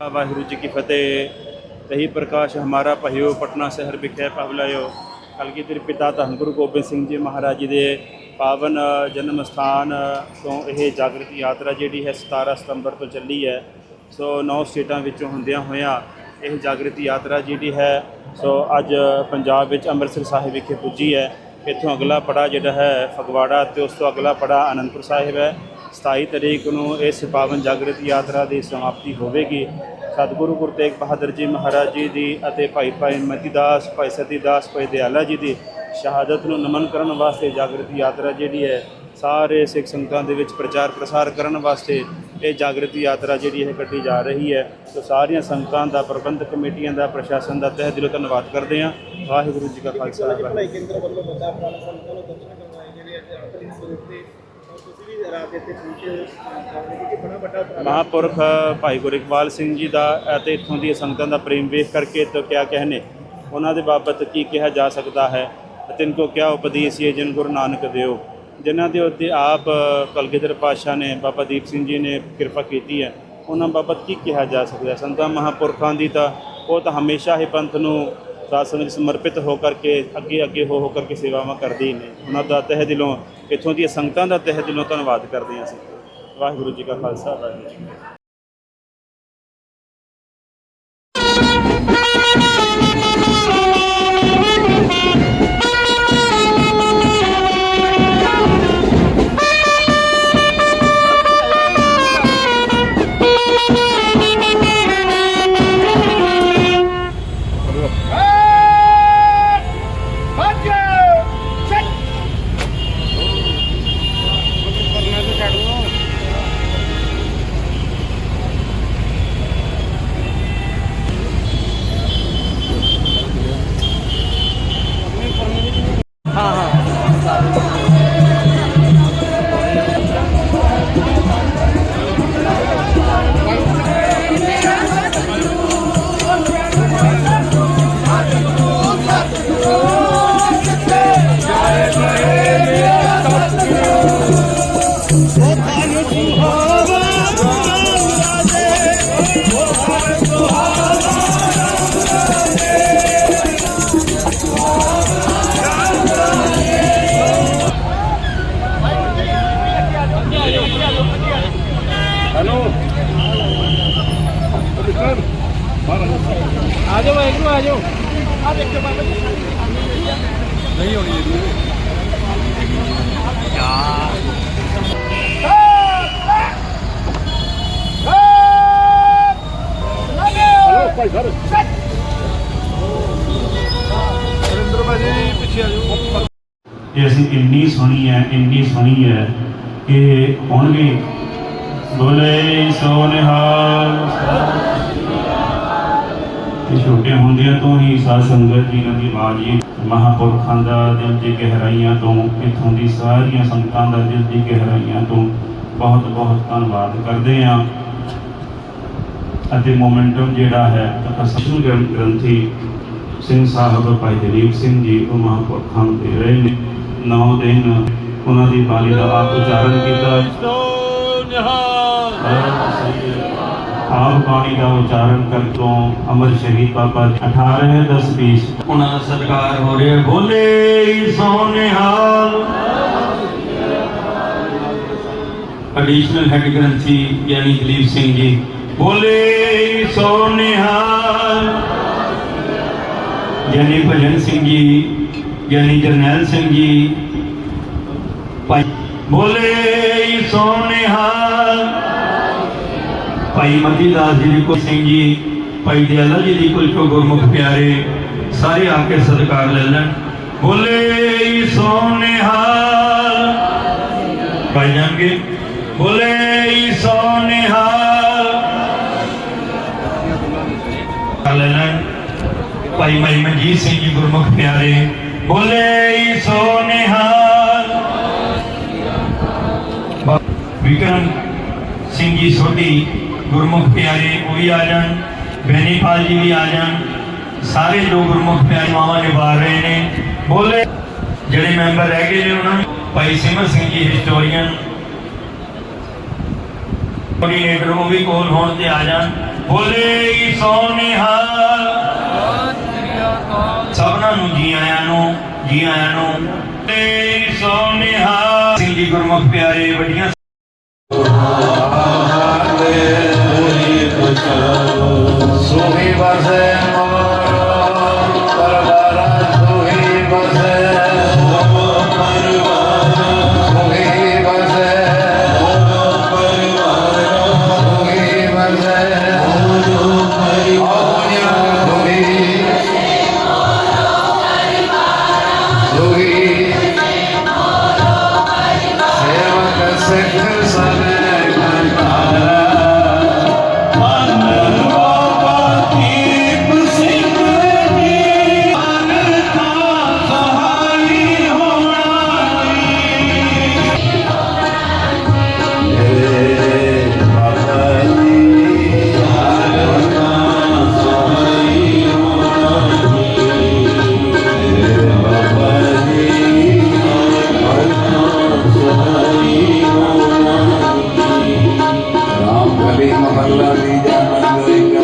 ਵਾਹਿਗੁਰੂ ਜੀ ਕੀ ਫਤਿਹ। ਤਹੀ ਪ੍ਰਕਾਸ਼ ਹਮਾਰਾ ਭਇਓ, ਪਟਨਾ ਸ਼ਹਿਰ ਵਿਖੇ ਪਵਲਾਇਓ ਕਲਗੀ ਤੇਰੇ ਪਿਤਾ ਧੰਨ ਗੁਰੂ ਗੋਬਿੰਦ ਸਿੰਘ ਜੀ ਮਹਾਰਾਜ ਜੀ ਦੇ ਪਾਵਨ ਜਨਮ ਸਥਾਨ ਤੋਂ ਇਹ ਜਾਗਰਤੀ ਯਾਤਰਾ ਜਿਹੜੀ ਹੈ 17 ਸਤੰਬਰ ਤੋਂ ਚੱਲੀ ਹੈ। ਸੋ ਨੌ ਸਟੇਟਾਂ ਵਿੱਚੋਂ ਹੁੰਦਿਆਂ ਹੋਇਆਂ ਇਹ ਜਾਗਰਤੀ ਯਾਤਰਾ ਜਿਹੜੀ ਹੈ, ਸੋ ਅੱਜ ਪੰਜਾਬ ਵਿੱਚ ਅੰਮ੍ਰਿਤਸਰ ਸਾਹਿਬ ਵਿਖੇ ਪੁੱਜੀ ਹੈ। ਇੱਥੋਂ ਅਗਲਾ ਪੜਾ ਜਿਹੜਾ ਹੈ ਫਗਵਾੜਾ, ਤੇ ਉਸ ਤੋਂ ਅਗਲਾ ਪੜਾ ਅਨੰਦਪੁਰ ਸਾਹਿਬ ਹੈ। 27 ਤਰੀਕ ਨੂੰ ਇਸ ਪਾਵਨ ਜਾਗਰਤੀ ਯਾਤਰਾ ਦੀ ਸਮਾਪਤੀ ਹੋਵੇਗੀ। ਸਤਿਗੁਰੂ ਗੁਰੂ ਤੇਗ ਬਹਾਦਰ ਜੀ ਮਹਾਰਾਜ ਜੀ ਦੀ ਅਤੇ ਭਾਈ ਭਾਈ ਮਤੀ ਦਾਸ, ਭਾਈ ਸਤੀ ਦਾਸ, ਭਾਈ ਦਿਆਲਾ ਜੀ ਦੀ ਸ਼ਹਾਦਤ ਨੂੰ ਨਮਨ ਕਰਨ ਵਾਸਤੇ ਜਾਗਰਤੀ ਯਾਤਰਾ ਜਿਹੜੀ ਹੈ, ਸਾਰੇ ਸਿੱਖ ਸੰਗਤਾਂ ਦੇ ਵਿੱਚ ਪ੍ਰਚਾਰ ਪ੍ਰਸਾਰ ਕਰਨ ਵਾਸਤੇ ਇਹ ਜਾਗਰਤੀ ਯਾਤਰਾ ਜਿਹੜੀ ਹੈ ਕੱਢੀ ਜਾ ਰਹੀ ਹੈ। ਸੋ ਸਾਰੀਆਂ ਸੰਗਤਾਂ ਦਾ ਪ੍ਰਬੰਧਕ ਕਮੇਟੀਆਂ ਦਾ, ਪ੍ਰਸ਼ਾਸਨ ਦਾ ਤਹਿ ਦਿਲੋਂ ਧੰਨਵਾਦ ਕਰਦੇ ਹਾਂ। ਵਾਹਿਗੁਰੂ ਜੀ ਕਾ ਖਾਲਸਾ, ਵਾਹਿਗੁਰੂ ਭਲਾਈ ਕੇਂਦਰ ਵੱਲੋਂ ਮਹਾਂਪੁਰਖ ਭਾਈ ਗੁਰਿਕਵਾਲ ਸਿੰਘ ਜੀ ਦਾ ਅਤੇ ਇੱਥੋਂ ਦੀਆਂ ਸੰਗਤਾਂ ਦਾ ਪ੍ਰੇਮ ਵੇਖ ਕਰਕੇ ਤਾਂ ਕਿਆ ਕਹਿਨੇ ਉਹਨਾਂ ਦੇ ਬਾਬਤ ਕੀ ਕਿਹਾ ਜਾ ਸਕਦਾ ਹੈ ਤਿੰਨ ਕੋ ਕਿਆ ਉਪਦੇਸ਼ ਹੈ ਜਿਨ ਗੁਰੂ ਨਾਨਕ ਦੇਵ ਜਿਨ੍ਹਾਂ ਦੇ ਉੱਤੇ ਆਪ ਕਲਗੀਧਰ ਪਾਤਸ਼ਾਹ ਨੇ, ਬਾਬਾ ਦੀਪ ਸਿੰਘ ਜੀ ਨੇ ਕਿਰਪਾ ਕੀਤੀ ਹੈ, ਉਹਨਾਂ ਬਾਬਤ ਕੀ ਕਿਹਾ ਜਾ ਸਕਦਾ ਹੈ? ਸੰਤਾਂ ਮਹਾਂਪੁਰਖਾਂ ਦੀ ਤਾਂ ਉਹ ਤਾਂ ਹਮੇਸ਼ਾ ਹੀ ਪੰਥ ਨੂੰ ਸਾਸਨ ਵਿੱਚ ਸਮਰਪਿਤ ਹੋ ਕਰਕੇ ਅੱਗੇ ਅੱਗੇ ਹੋ ਹੋ ਕਰਕੇ ਸੇਵਾਵਾਂ ਕਰਦੇ ਨੇ। ਉਹਨਾਂ ਦਾ ਤਹਿ ਦਿਲੋਂ ਇੱਥੋਂ ਦੀਆਂ ਸੰਗਤਾਂ ਦਾ ਤਹਿ ਦਿਲੋਂ ਧੰਨਵਾਦ ਕਰਦੇ ਹਾਂ ਅਸੀਂ। ਵਾਹਿਗੁਰੂ ਜੀ ਕਾ ਖਾਲਸਾ, ਵਾਹਿਗੁਰੂ ਜੀ ਕੀ ਫਤਿਹ ਇਹ ਅਸੀਂ ਇੰਨੀ ਸੋਹਣੀ ਹੈ, ਇੰਨੀ ਸੋਹਣੀ ਹੈ ਕਿ ਹੁਣ ਵੀ ਬੋਲੇ ਸੋ ਨਿਹਾਲ ਇਹ ਛੋਟੇ ਹੁੰਦਿਆਂ ਤੋਂ ਹੀ ਸਾਧ ਸੰਗਤ ਜੀ ਨਾਲ ਦੀ ਹੀ ਮਹਾਪੁਰਖਾਂ ਦਾ ਦਿਲ ਦੀ ਗਹਿਰਾਈਆਂ ਤੋਂ ਇੱਥੋਂ ਦੀ ਸਾਰੀਆਂ ਸੰਗਤਾਂ ਦਾ ਦਿਲ ਦੀ ਗਹਿਰਾਈਆਂ ਤੋਂ ਬਹੁਤ ਬਹੁਤ ਧੰਨਵਾਦ ਕਰਦੇ ਹਾਂ। ਅਤੇ ਮੋਮੈਂਟਮ ਜਿਹੜਾ ਹੈ ਤਪਸਵੀ ਗ੍ਰੰਥੀ ਸਿੰਘ ਸਾਹਿਬ ਭਾਈ ਦਲੀਪ ਸਿੰਘ ਜੀ ਉਹ ਮਹਾਂਪੁਰਖਾਂ ਦੇ ਰਹੇ ਨੇ। ਨੌ ਦਿਨ ਉਹਨਾਂ ਦੀ ਬਾਣੀ ਦਾ ਆਪ ਉਚਾਰਨ ਕੀਤਾ। ਆਪ ਬਾਣੀ ਦਾ ਉਚਾਰਨ ਕਰ ਤੋਂ ਅਮਰ ਸ਼ਹੀਦ ਬਾਬਾ 18 10 20 ਉਹਨਾਂ ਦਾ ਸਤਿਕਾਰ ਹੋ ਰਿਹਾ ਬੋਲੇ ਸੋਨਿਹਾਲ ਐਡੀਸ਼ਨਲ ਹੈਡ ਗ੍ਰੰਥੀ ਯਾਨੀ ਦਲੀਪ ਸਿੰਘ ਜੀ ਬੋਲੇ ਸੋਨਿਹਾਲ ਯਾਨੀ ਭਜਨ ਸਿੰਘ ਜੀ ਯਾਨੀ ਜਰਨੈਲ ਸਿੰਘ ਜੀ ਭਾਈ ਬੋਲੇ ਸੋਨਿਹਾਲ ਭਾਈ ਮਤੀ ਦਾਸ ਜੀ ਦੀ ਕੋ ਸਿੰਘ ਜੀ, ਭਾਈ ਦਿਆਲਾ ਜੀ ਦੀ ਕੁਲ ਕੋ ਗੁਰਮੁਖ ਪਿਆਰੇ, ਸਾਰੇ ਆ ਕੇ ਸਤਿਕਾਰ ਲੈ ਲੈਣ। ਬੋਲੇ ਸੋਨਿਹਾਲ। ਭਾਈ ਜਾਣਗੇ। ਬੋਲੇ ਸੋਨਿਹਾਲ। ਕਰ ਲੈ ਲੈਣ। ਭਾਈ ਭਾਈ ਮਨਜੀਤ ਸਿੰਘ ਜੀ ਗੁਰਮੁਖ ਪਿਆਰੇ, ਬੋਲੇ ਸੋਨਿਹਾਲ। ਬਾ- ਵਿਕਰਮ ਸਿੰਘ ਜੀ ਸੋਢੀ ਗੁਰਮੁਖ ਪਿਆਰੇ ਉਹ ਵੀ ਆ ਜਾਣ, ਬੈਨੀਪਾਲ ਜੀ ਵੀ ਆ ਜਾਣ, ਸਾਰੇ ਜੋ ਗੁਰਮੁਖ ਪਿਆਰੇ ਮਾਵਾ ਨਿਭਾ ਰਹੇ ਨੇ। ਬੋਲੇ, ਜਿਹੜੇ ਮੈਂਬਰ ਰਹਿ ਗਏ ਨੇ ਉਹਨਾਂ ਨੂੰ, ਭਾਈ ਸਿਮਰ ਸਿੰਘ ਜੀ ਹਿਸਟੋਰੀਅਨ। ਕੋਆਰਡੀਨੇਟਰ ਉਹ ਵੀ ਕੋਲ ਹੋਣ ਤੇ ਆ ਜਾਣ। ਬੋਲੇ ਸੋ ਸਭਨਾਂ ਨੂੰ, ਜੀ ਆਇਆਂ ਨੂੰ, ਜੀ ਆਇਆਂ ਨੂੰ। ਤੇ ਸੋ ਸਿੰਘ ਜੀ ਗੁਰਮੁਖ ਪਿਆਰੇ, ਵੱਡੀਆਂ Jose. ਰਾਮ ਕਲੀ ਮਹੱਲਾ ਦੀ ਜਾਨ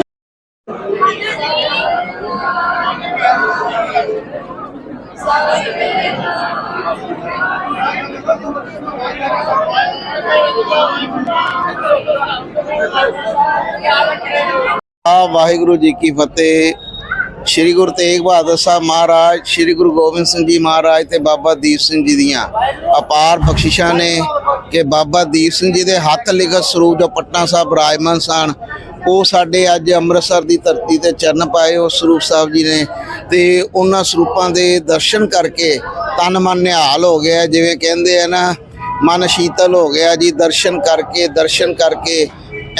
ਆ ਵਾਹਿਗੁਰੂ ਜੀ ਕੀ ਫਤਿਹ। ਸ੍ਰੀ ਗੁਰੂ ਤੇਗ ਬਹਾਦਰ ਸਾਹਿਬ ਮਹਾਰਾਜ, ਸ੍ਰੀ ਗੁਰੂ ਗੋਬਿੰਦ ਸਿੰਘ ਜੀ ਮਹਾਰਾਜ ਤੇ ਬਾਬਾ ਦੀਪ ਸਿੰਘ ਜੀ ਦੀਆਂ ਅਪਾਰ ਬਖਸ਼ਿਸ਼ਾਂ ਨੇ। ਕਿ ਬਾਬਾ ਦੀਪ ਸਿੰਘ ਜੀ ਦੇ ਹੱਥ ਲਿਖਤ ਸਰੂਪ ਜੋ ਪਟਨਾ ਸਾਹਿਬ ਬਿਰਾਜਮਾਨ ਸਨ, ਉਹ ਸਾਡੇ ਅੱਜ ਅੰਮ੍ਰਿਤਸਰ ਦੀ ਧਰਤੀ ਤੇ ਚਰਨ ਪਾਏ ਉਹ ਸਰੂਪ ਸਾਹਿਬ ਜੀ ਨੇ। ਤੇ ਉਹਨਾਂ ਸਰੂਪਾਂ ਦੇ ਦਰਸ਼ਨ ਕਰਕੇ ਤਨ ਮਨ ਨਿਹਾਲ ਹੋ ਗਿਆ, ਜਿਵੇਂ ਕਹਿੰਦੇ ਆ ਨਾ, ਮਨ ਸ਼ੀਤਲ ਹੋ ਗਿਆ ਜੀ, ਦਰਸ਼ਨ ਕਰਕੇ ਦਰਸ਼ਨ ਕਰਕੇ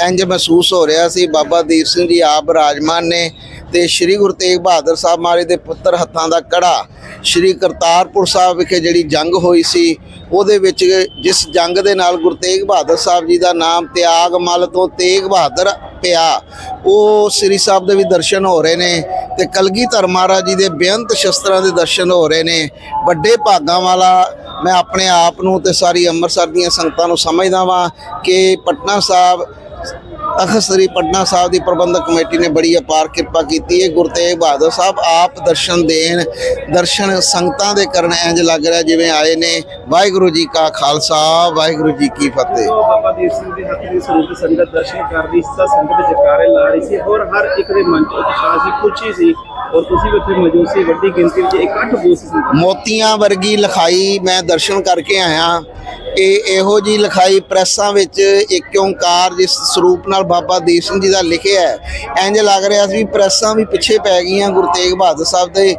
ਇੰਜ ਮਹਿਸੂਸ ਹੋ ਰਿਹਾ ਸੀ। ਬਾਬਾ ਦੀਪ ਸਿੰਘ ਜੀ ਆਪ ਰਾਜਮਾਨ ਨੇ ਤੇ ਸ੍ਰੀ ਗੁਰੂ ਤੇਗ ਬਹਾਦਰ ਸਾਹਿਬ ਮਹਾਰਾਜ ਦੇ ਪੁੱਤਰ ਹੱਥਾਂ ਦਾ ਕੜਾ ਸ੍ਰੀ ਕਰਤਾਰਪੁਰ ਸਾਹਿਬ ਵਿਖੇ ਜਿਹੜੀ ਜੰਗ ਹੋਈ ਸੀ, ਉਹਦੇ ਵਿੱਚ ਜਿਸ ਜੰਗ ਦੇ ਨਾਲ ਗੁਰੂ ਤੇਗ ਬਹਾਦਰ ਸਾਹਿਬ ਜੀ ਦਾ ਨਾਮ ਤਿਆਗ ਮਲ ਤੋਂ ਤੇਗ ਬਹਾਦਰ ਪਿਆ, ਉਹ ਸ੍ਰੀ ਸਾਹਿਬ ਦੇ ਵੀ ਦਰਸ਼ਨ ਹੋ ਰਹੇ ਨੇ ਤੇ ਕਲਗੀਧਰ ਮਹਾਰਾਜ ਜੀ ਦੇ ਬੇਅੰਤ ਸ਼ਸਤਰਾਂ ਦੇ ਦਰਸ਼ਨ ਹੋ ਰਹੇ ਨੇ। ਵੱਡੇ ਭਾਗਾਂ ਵਾਲਾ ਮੈਂ ਆਪਣੇ ਆਪ ਨੂੰ ਤੇ ਸਾਰੀ ਅੰਮ੍ਰਿਤਸਰ ਦੀਆਂ ਸੰਗਤਾਂ ਨੂੰ ਸਮਝਦਾ ਵਾਂ ਕਿ ਪਟਨਾ ਸਾਹਿਬ ਤਖਤ ਸ੍ਰੀ ਪਟਨਾ ਸਾਹਿਬ ਦੀ ਪ੍ਰਬੰਧਕ ਕਮੇਟੀ ਨੇ ਬੜੀ ਅਪਾਰ ਕਿਰਪਾ ਕੀਤੀ ਹੈ। ਗੁਰੂ ਤੇਗ ਬਹਾਦਰ ਸਾਹਿਬ ਆਪ ਦਰਸ਼ਨ ਦੇਣ ਦਰਸ਼ਨ ਸੰਗਤਾਂ ਦੇ ਕਰਨ ਇੰਜ ਲੱਗ ਰਿਹਾ ਜਿਵੇਂ ਆਏ ਨੇ। ਵਾਹਿਗੁਰੂ ਜੀ ਕਾ ਖਾਲਸਾ ਵਾਹਿਗੁਰੂ ਜੀ ਕੀ ਫਤਿਹ। ਉਹ ਬਾਬਾ ਦੀਪ ਸਿੰਘ ਦੇ ਹੱਥ ਦੀ ਸਰੂਪ ਸੰਗਤ ਦਰਸ਼ਨ ਕਰ ਰਹੀ ਸੀ ਸੰਗਤ ਜਕਾਰੇ ਲਾ ਰਹੀ ਸੀ। ਹੋਰ ਹਰ ਇੱਕ ਦੇ ਮਨ 'ਚ ਉਤਸ਼ਾਹ ਸੀ ਖੁਸ਼ੀ ਸੀ। ਔਰ ਤੁਸੀਂ ਵੀ ਉੱਥੇ ਮੌਜੂਦ ਸੀ ਵੱਡੀ ਗਿਣਤੀ ਵਿੱਚ ਇਕੱਠ ਬਹੁਤ ਸੀ। ਸੰਗਤ ਮੋਤੀਆਂ ਵਰਗੀ ਲਿਖਾਈ ਮੈਂ ਦਰਸ਼ਨ ਕਰਕੇ ਆਇਆ। ਇਹ ਇਹੋ ਜੀ ਲਿਖਾਈ ਪ੍ਰੈਸਾਂ ਵਿੱਚ ਇੱਕ ਓੰਕਾਰ ਜਿਸ ਸਰੂਪ ਨਾਲ ਬਾਬਾ ਦੀਪ ਸਿੰਘ ਜੀ ਦਾ ਲਿਖਿਆ ਹੈ। ਇੰਜ ਲੱਗ ਰਿਹਾ ਸੀ ਵੀ ਪ੍ਰੈਸਾਂ ਵੀ ਪਿੱਛੇ ਪੈ ਗਈਆਂ ਗੁਰੂ ਤੇਗ ਬਹਾਦਰ ਸਾਹਿਬ ਦੇ।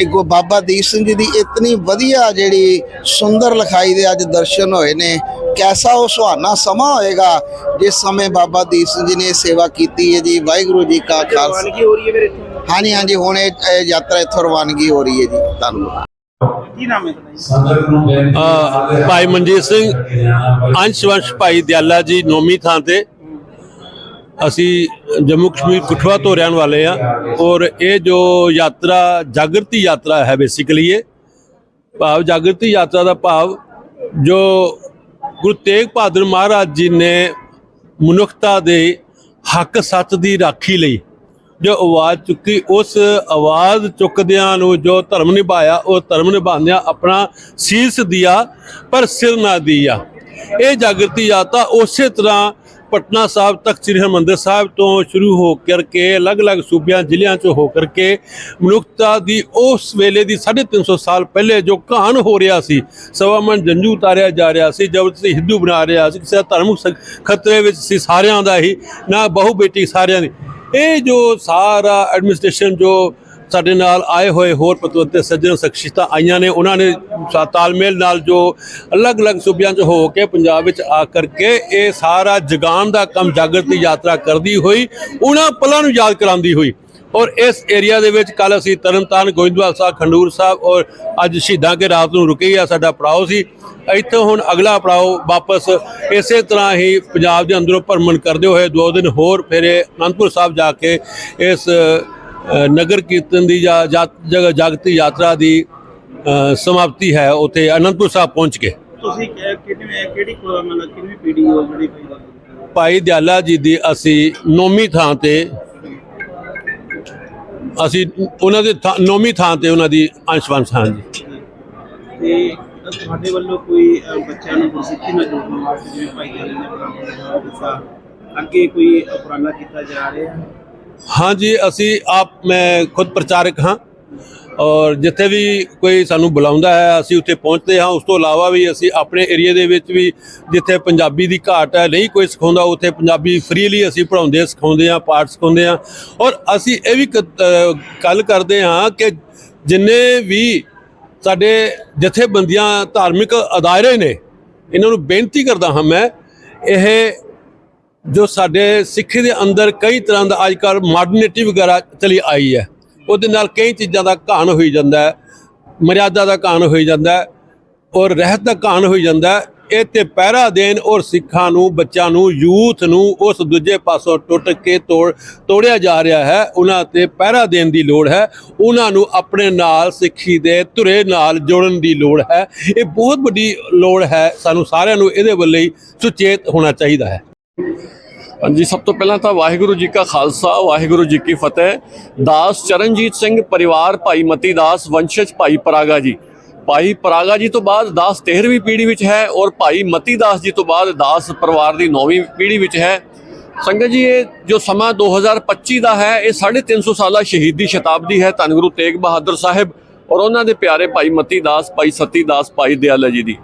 ਇੱਕ ਬਾਬਾ ਦੀਪ ਸਿੰਘ ਜੀ ਦੀ ਇਤਨੀ ਵਧੀਆ ਜਿਹੜੀ ਸੁੰਦਰ ਲਿਖਾਈ ਦੇ ਅੱਜ ਦਰਸ਼ਨ ਹੋਏ ਨੇ। ਕੈਸਾ ਉਹ ਸੁਹਾਣਾ ਸਮਾਂ ਹੋਏਗਾ ਜਿਸ ਸਮੇਂ ਬਾਬਾ ਦੀਪ ਸਿੰਘ ਜੀ ਨੇ ਸੇਵਾ ਕੀਤੀ ਹੈ ਜੀ। ਵਾਹਿਗੁਰੂ ਜੀ ਕਾ ਖਾਲਸਾ। ਹਾਂਜੀ ਹਾਂਜੀ ਹੁਣ ਇਹ ਯਾਤਰਾ ਇੱਥੋਂ ਰਵਾਨਗੀ ਹੋ ਰਹੀ ਹੈ ਜੀ। ਧੰਨਵਾਦ। ਕੀ ਨਾਮ ਹੈ? ਤੁਹਾਡਾ ਜੀ? ਅ, ਭਾਈ ਮਨਜੀਤ ਸਿੰਘ ਅੰਸ਼ ਵੰਸ਼ ਭਾਈ ਦਿਆਲਾ ਜੀ ਨੌਵੀਂ ਥਾਂ ਤੇ। ਅਸੀਂ ਜੰਮੂ ਕਸ਼ਮੀਰ ਕਠੂਆ ਤੋਂ ਰਹਿਣ ਵਾਲੇ ਆ ਔਰ ਇਹ ਜੋ ਯਾਤਰਾ ਜਾਗਰਤੀ ਯਾਤਰਾ ਹੈ ਬੇਸਿਕਲੀ ਇਹ। ਭਾਵ ਜਾਗਰਤੀ ਯਾਤਰਾ ਦਾ ਭਾਵ ਜੋ ਗੁਰੂ ਤੇਗ ਬਹਾਦਰ ਮਹਾਰਾਜ ਜੀ ਨੇ ਮਨੁੱਖਤਾ ਦੇ ਹੱਕ ਸੱਚ ਦੀ ਰਾਖੀ ਲਈ ਜੋ ਆਵਾਜ਼ ਚੁੱਕੀ, ਉਸ ਆਵਾਜ਼ ਚੁੱਕਦਿਆਂ ਨੂੰ ਜੋ ਧਰਮ ਨਿਭਾਇਆ, ਉਹ ਧਰਮ ਨਿਭਾਉਂਦਿਆਂ ਆਪਣਾ ਸੀਸ ਦਿਆ, ਪਰ ਸਿਰ ਨਾ ਦਿਆ। ਇਹ ਜਾਗਰਤੀ ਯਾਤਰਾ ਉਸੇ ਤਰ੍ਹਾਂ ਪਟਨਾ ਸਾਹਿਬ ਤੱਕ, ਸ੍ਰੀ ਹਰਿਮੰਦਰ ਸਾਹਿਬ ਤੋਂ ਸ਼ੁਰੂ ਹੋ ਕਰਕੇ, ਅਲੱਗ-ਅਲੱਗ ਸੂਬਿਆਂ, ਜ਼ਿਲ੍ਹਿਆਂ ਚੋਂ ਹੋ ਕਰਕੇ, ਮਨੁੱਖਤਾ ਦੀ ਉਸ ਵੇਲੇ ਦੀ 350 ਸਾਲ ਪਹਿਲੇ ਜੋ ਕਹਾਣ ਹੋ ਰਿਹਾ ਸੀ ਸਵਾਮਨ ਜੰਜੂ ਉਤਾਰਿਆ ਜਾ ਰਿਹਾ ਸੀ ਜ਼ਬਰਦਸਤੀ ਹਿੰਦੂ ਬਣਾ ਰਿਹਾ ਸੀ ਕਿਸੇ ਦਾ ਧਰਮ ਸ- ਖਤਰੇ ਵਿੱਚ ਸੀ ਸਾਰਿਆਂ ਦਾ ਹੀ, ਨਾ ਬਹੁ ਬੇਟੀ ਸਾਰਿਆਂ ਦੀ। ਇਹ ਜੋ ਸਾਰਾ ਐਡਮਿਨਿਸਟ੍ਰੇਸ਼ਨ ਜੋ ਸਾਡੇ ਨਾਲ ਆਏ ਹੋਏ ਹੋਰ ਪਤਵੰਤੇ ਸੱਜਣ ਸ਼ਖਸੀਅਤਾਂ ਆਈਆਂ ਨੇ, ਉਹਨਾਂ ਨੇ ਸਾ- ਤਾਲਮੇਲ ਨਾਲ ਜੋ ਅਲੱਗ-ਅਲੱਗ ਸੂਬਿਆਂ 'ਚ ਹੋ ਕੇ ਪੰਜਾਬ ਵਿੱਚ ਆ ਕਰਕੇ ਇਹ ਸਾਰਾ ਜਗਾਨ ਦਾ ਕੰਮ ਜਾਗਰਤੀ ਯਾਤਰਾ ਕਰਦੀ ਹੋਈ, ਉਹਨਾਂ ਪਲਾਂ ਨੂੰ ਯਾਦ ਕਰਾਉਂਦੀ ਹੋਈ। ਔਰ ਇਸ ਏਰੀਆ ਦੇ ਵਿੱਚ ਕੱਲ ਅਸੀਂ ਤਰਨਤਾਰਨ ਗੋਇੰਦਵਾਲ ਸਾਹਿਬ ਖੰਡੂਰ ਸਾਹਿਬ ਔਰ ਅੱਜ ਸ਼ਹੀਦਾਂ ਕੇ ਰਾਤ ਨੂੰ ਰੁਕੇ ਆ ਸਾਡਾ ਪੜਾਅ ਸੀ। ਇੱਥੋਂ ਹੁਣ ਅਗਲਾ ਪੜਾਅ ਵਾਪਸ ਇਸੇ ਤਰ੍ਹਾਂ ਹੀ ਪੰਜਾਬ ਦੇ ਅੰਦਰੋਂ ਭਰਮਣ ਕਰਦੇ ਹੋਏ ਦੋ ਦਿਨ ਹੋਰ ਫਿਰ ਅਨੰਦਪੁਰ ਸਾਹਿਬ ਜਾ ਕੇ ਇਸ ਨਗਰ ਕੀਰਤਨ ਦੀ ਜਾਗਤੀ ਯਾਤਰਾ ਦੀ ਸਮਾਪਤੀ ਹੈ। ਉੱਥੇ ਅਨੰਦਪੁਰ ਸਾਹਿਬ ਪਹੁੰਚ ਕੇ। ਤੁਸੀਂ ਕਿਹੜੀ ਕਿਹੜੀ ਕੋ- ਮਤਲਬ ਕਿਹੜੀ ਪੀੜੀ ਹੋ? ਜਿਹੜੀ ਭਾਈ ਦਿਆਲਾ ਜੀ ਦੀ ਅਸੀਂ ਨੌਵੀਂ ਥਾਂ ਤੇ ਅਸੀਂ ਉਹਨਾਂ ਦੇ ਨੌਵੀਂ ਥਾਂ ਤੇ ਉਹਨਾਂ ਦੀ ਅੰਸ਼ਵੰਸ਼ ਹਾਂ ਜੀ। ਤੇ ਤੁਹਾਡੇ ਵੱਲੋਂ ਕੋਈ ਬੱਚਿਆਂ ਨੂੰ ਗੁਰਸਿੱਖੀ ਨਾਲ ਜੋੜਨ ਵਾਸਤੇ ਜਿਵੇਂ ਭਾਈ ਜਾਨ ਨੇ ਆਪਣਾ ਦੱਸਿਆ ਅੱਗੇ ਕੋਈ ਉਪਰਾਲਾ ਕੀਤਾ ਜਾ ਰਿਹਾ? ਹੈ ਹਾਂ ਜੀ ਅਸੀਂ ਆਪ ਮੈਂ ਖੁਦ ਪ੍ਰਚਾਰਕ ਹਾਂ। ਔਰ ਜਿੱਥੇ ਵੀ ਕੋਈ ਸਾਨੂੰ ਬੁਲਾਉਂਦਾ ਹੈ, ਅਸੀਂ ਉੱਥੇ ਪਹੁੰਚਦੇ ਹਾਂ। ਉਸ ਤੋਂ ਇਲਾਵਾ ਵੀ ਅਸੀਂ ਆਪਣੇ ਏਰੀਆ ਦੇ ਵਿੱਚ ਵੀ ਜਿੱਥੇ ਪੰਜਾਬੀ ਦੀ ਘਾਟ ਹੈ, ਨਹੀਂ ਕੋਈ ਸਿਖਾਉਂਦਾ, ਉੱਥੇ ਪੰਜਾਬੀ ਫ੍ਰੀਲੀ ਅਸੀਂ ਪੜ੍ਹਾਉਂਦੇ ਸਿਖਾਉਂਦੇ ਹਾਂ, ਪਾਠ ਸਿਖਾਉਂਦੇ ਹਾਂ। ਔਰ ਅਸੀਂ ਇਹ ਵੀ ਗੱਲ ਕਰਦੇ ਹਾਂ ਕਿ ਜਿੰਨੇ ਵੀ ਸਾਡੇ ਜਥੇਬੰਦੀਆਂ ਧਾਰਮਿਕ ਅਦਾਰੇ ਨੇ, ਇਹਨਾਂ ਨੂੰ ਬੇਨਤੀ ਕਰਦਾ ਹਾਂ ਮੈਂ, ਇਹ ਜੋ ਸਾਡੇ ਸਿੱਖੀ ਦੇ ਅੰਦਰ ਕਈ ਤਰ੍ਹਾਂ ਦਾ ਅੱਜ ਕੱਲ੍ਹ ਮਾਡਰਨਿਟੀ ਵਗੈਰਾ ਚਲੀ ਆਈ ਹੈ। ਉਹਦੇ ਨਾਲ ਕਈ ਚੀਜ਼ਾਂ ਦਾ ਘਾਣ ਹੋਈ ਜਾਂਦਾ ਹੈ, ਮਰਿਆਦਾ ਦਾ ਘਾਣ ਹੋਈ ਜਾਂਦਾ ਹੈ ਔਰ ਰਹਿਤ ਦਾ ਘਾਣ ਹੋਈ ਜਾਂਦਾ ਹੈ। ਇਹ ਤੇ ਪਹਿਰਾ ਦੇਣ ਔਰ ਸਿੱਖਾਂ ਨੂੰ, ਬੱਚਿਆਂ ਨੂੰ, ਯੂਥ ਨੂੰ ਉਸ ਦੂਜੇ ਪਾਸੋਂ ਟੁੱਟ ਕੇ ਤੋੜ, ਤੋੜਿਆ ਜਾ ਰਿਹਾ ਹੈ। ਉਹਨਾਂ ਤੇ ਪਹਿਰਾ ਦੇਣ ਦੀ ਲੋੜ ਹੈ। ਉਹਨਾਂ ਨੂੰ ਆਪਣੇ ਨਾਲ ਸਿੱਖੀ ਦੇ ਧੁਰੇ ਨਾਲ ਜੋੜਨ ਦੀ ਲੋੜ ਹੈ। ਇਹ ਬਹੁਤ ਵੱਡੀ ਲੋੜ ਹੈ। ਸਾਨੂੰ ਸਾਰਿਆਂ ਨੂੰ ਇਹਦੇ ਵੱਲੇ ਸੁਚੇਤ ਹੋਣਾ ਚਾਹੀਦਾ ਹੈ। ਹਾਂਜੀ, ਸਭ ਤੋਂ ਪਹਿਲਾਂ ਤਾਂ ਵਾਹਿਗੁਰੂ ਜੀ ਕਾ ਖਾਲਸਾ, ਵਾਹਿਗੁਰੂ ਜੀ ਕੀ ਫਤਿਹ। ਦਾਸ ਚਰਨਜੀਤ ਸਿੰਘ ਪਰਿਵਾਰ ਭਾਈ ਮਤੀ ਦਾਸ, ਵੰਸ਼ਜ ਭਾਈ ਪਰਾਗਾ ਜੀ। ਭਾਈ ਪਰਾਗਾ ਜੀ ਤੋਂ ਬਾਅਦ ਦਾਸ 13ਵੀਂ ਪੀੜ੍ਹੀ ਵਿੱਚ ਹੈ ਔਰ ਭਾਈ ਮਤੀ ਦਾਸ ਜੀ ਤੋਂ ਬਾਅਦ ਦਾਸ ਪਰਿਵਾਰ ਦੀ 9ਵੀਂ ਪੀੜ੍ਹੀ ਵਿੱਚ ਹੈ। ਸੰਗਤ ਜੀ, ਇਹ ਜੋ ਸਮਾਂ 2025 ਦਾ ਹੈ, ਇਹ 350 ਸਾਲਾ ਸ਼ਹੀਦੀ ਸ਼ਤਾਬਦੀ ਹੈ। ਧੰਨ ਗੁਰੂ ਤੇਗ ਬਹਾਦਰ ਸਾਹਿਬ। ਔਰ ਉਹਨਾਂ ਦੇ ਪਿਆਰੇ ਭਾਈ ਮਤੀ ਦਾਸ, ਭਾਈ ਸਤੀ ਦਾਸ, ਭਾਈ ਦਿਆਲਾ ਜੀ ਦੀ।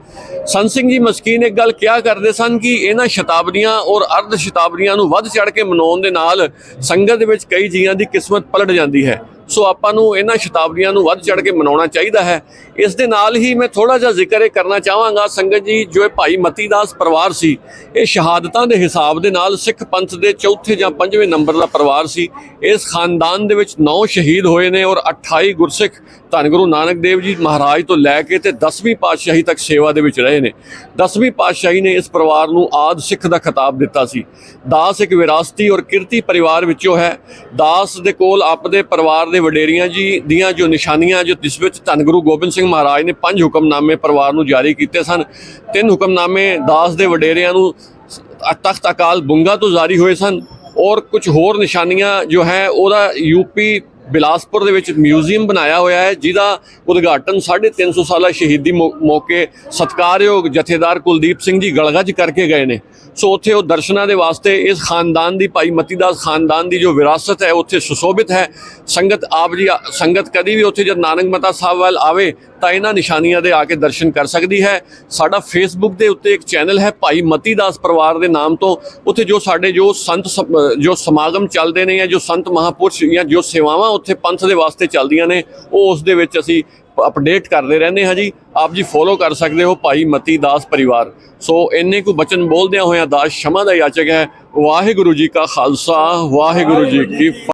ਸੰਤ ਸਿੰਘ ਜੀ ਮਸਕੀਨ ਇੱਕ ਗੱਲ ਕਿਹਾ ਕਰਦੇ ਸਨ ਕਿ ਇਹਨਾਂ ਸ਼ਤਾਬਦੀਆਂ ਔਰ ਅਰਧ ਸ਼ਤਾਬਦੀਆਂ ਨੂੰ ਵੱਧ ਚੜ ਕੇ ਮਨਾਉਣ ਦੇ ਨਾਲ ਸੰਗਤ ਦੇ ਵਿੱਚ ਕਈ ਜੀਆਂ ਦੀ ਕਿਸਮਤ ਪਲਟ ਜਾਂਦੀ ਹੈ। ਸੋ ਆਪਾਂ ਨੂੰ ਇਹਨਾਂ ਸ਼ਤਾਬਦੀਆਂ ਨੂੰ ਵੱਧ ਚੜ ਕੇ ਮਨਾਉਣਾ ਚਾਹੀਦਾ ਹੈ। ਇਸ ਦੇ ਨਾਲ ਹੀ ਮੈਂ ਥੋੜਾ ਜਿਹਾ ਜ਼ਿਕਰ ਇਹ ਕਰਨਾ ਚਾਹਾਂਗਾ, ਸੰਗਤ ਜੀ, ਜੋ ਇਹ ਭਾਈ ਮਤੀ ਦਾਸ ਪਰਿਵਾਰ ਸੀ, ਇਹ ਸ਼ਹਾਦਤਾਂ ਦੇ ਹਿਸਾਬ ਦੇ ਨਾਲ ਸਿੱਖ ਪੰਥ ਦੇ ਚੌਥੇ ਜਾਂ ਪੰਜਵੇਂ ਨੰਬਰ ਦਾ ਪਰਿਵਾਰ ਸੀ। ਇਸ ਖਾਨਦਾਨ ਦੇ ਵਿੱਚ 9 ਸ਼ਹੀਦ ਹੋਏ ਨੇ ਔਰ 28 ਗੁਰਸਿੱਖ ਧੰਨ ਗੁਰੂ ਨਾਨਕ ਦੇਵ ਜੀ ਮਹਾਰਾਜ ਤੋਂ ਲੈ ਕੇ ਤੇ 10ਵੀਂ ਪਾਤਸ਼ਾਹੀ ਤੱਕ ਸੇਵਾ ਦੇ ਵਿੱਚ ਰਹੇ ਨੇ। 10ਵੀਂ ਪਾਤਸ਼ਾਹੀ ਨੇ ਇਸ ਪਰਿਵਾਰ ਨੂੰ ਆਦ ਸਿੱਖ ਦਾ ਖਿਤਾਬ ਦਿੱਤਾ ਸੀ। ਦਾਸ ਇੱਕ ਵਿਰਾਸਤੀ ਔਰ ਕਿਰਤੀ ਪਰਿਵਾਰ ਵਿੱਚੋਂ ਹੈ। ਦਾਸ ਦੇ ਕੋਲ ਆਪਦੇ ਪਰਿਵਾਰ ਦੇ ਵਡੇਰੀਆਂ ਜੀ ਦੀਆਂ ਜੋ ਨਿਸ਼ਾਨੀਆਂ ਜੋ ਜਿਸ ਵਿੱਚ ਧੰਨ ਗੁਰੂ ਗੋਬਿੰਦ ਸਿੰਘ ਮਹਾਰਾਜ ਨੇ ਪੰਜ ਹੁਕਮਨਾਮੇ ਪਰਿਵਾਰ ਨੂੰ ਜਾਰੀ ਕੀਤੇ ਸਨ। ਤਿੰਨ ਹੁਕਮਨਾਮੇ ਦਾਸ ਦੇ ਵਡੇਰਿਆਂ ਨੂੰ ਤਖਤ ਅਕਾਲ ਬੁੰਗਾ ਤੋਂ ਜਾਰੀ ਹੋਏ ਸਨ ਔਰ ਕੁਝ ਹੋਰ ਨਿਸ਼ਾਨੀਆਂ ਜੋ ਹੈ ਉਹਦਾ ਯੂਪੀ ਬਿਲਾਸਪੁਰ ਦੇ ਵਿੱਚ ਮਿਊਜ਼ੀਅਮ ਬਣਾਇਆ ਹੋਇਆ ਹੈ, ਜਿਹਦਾ ਉਦਘਾਟਨ 350 ਸਾਲਾ ਸ਼ਹੀਦੀ ਮੌਕੇ ਸਤਕਾਰਯੋਗ ਜਥੇਦਾਰ ਕੁਲਦੀਪ ਸਿੰਘ ਜੀ ਗਲਗੱਜ ਕਰਕੇ ਗਏ ਨੇ। ਸੋ ਉੱਥੇ ਉਹ ਦਰਸ਼ਨਾਂ ਦੇ ਵਾਸਤੇ ਇਸ ਖਾਨਦਾਨ ਦੀ ਭਾਈ ਮਤੀਦਾਸ ਖਾਨਦਾਨ ਦੀ ਜੋ ਵਿਰਾਸਤ ਹੈ, ਉੱਥੇ ਸੁਸ਼ੋਭਿਤ ਹੈ। ਸੰਗਤ ਆਪ ਜੀ, ਸੰਗਤ ਕਦੀ ਵੀ ਉੱਥੇ ਜਦ ਨਾਨਕ ਮਤਾ ਸਾਹਿਬ ਵੱਲ ਆਵੇ, ਤਾਂ ਇਹਨਾਂ ਨਿਸ਼ਾਨੀਆਂ ਦੇ ਆ ਕੇ ਦਰਸ਼ਨ ਕਰ ਸਕਦੀ ਹੈ। ਸਾਡਾ ਫੇਸਬੁੱਕ ਦੇ ਉੱਤੇ ਇੱਕ ਚੈਨਲ ਹੈ ਭਾਈ ਮਤੀਦਾਸ ਪਰਿਵਾਰ ਦੇ ਨਾਮ ਤੋਂ। ਉੱਥੇ ਜੋ ਸਾਡੇ ਜੋ ਸੰਤ ਸਮ- ਜੋ ਸਮਾਗਮ ਚੱਲਦੇ ਨੇ ਜਾਂ ਜੋ ਸੰਤ ਮਹਾਪੁਰਸ਼ ਜਾਂ ਜੋ ਸੇਵਾਵਾਂ ਉੱਥੇ ਪੰਥ ਦੇ ਵਾਸਤੇ ਚੱਲਦੀਆਂ ਨੇ, ਉਹ ਉਸ ਦੇ ਵਿੱਚ ਅਸੀਂ ਅਪਡੇਟ ਕਰਦੇ ਰਹਿੰਦੇ ਹਾਂ ਜੀ। ਆਪ ਜੀ ਫੋਲੋ ਕਰ ਸਕਦੇ ਹੋ ਭਾਈ ਮਤੀ ਦਾਸ ਪਰਿਵਾਰ। ਸੋ ਇੰਨੇ ਕੁ ਬਚਨ ਬੋਲਦਿਆਂ ਹੋਇਆਂ ਦਾਸ ਸ਼ਮਾ ਦਾ ਯਾਚਕ ਹੈ। ਵਾਹਿਗੁਰੂ ਜੀ ਕਾ ਖਾਲਸਾ, ਵਾਹਿਗੁਰੂ ਜੀ ਕੀ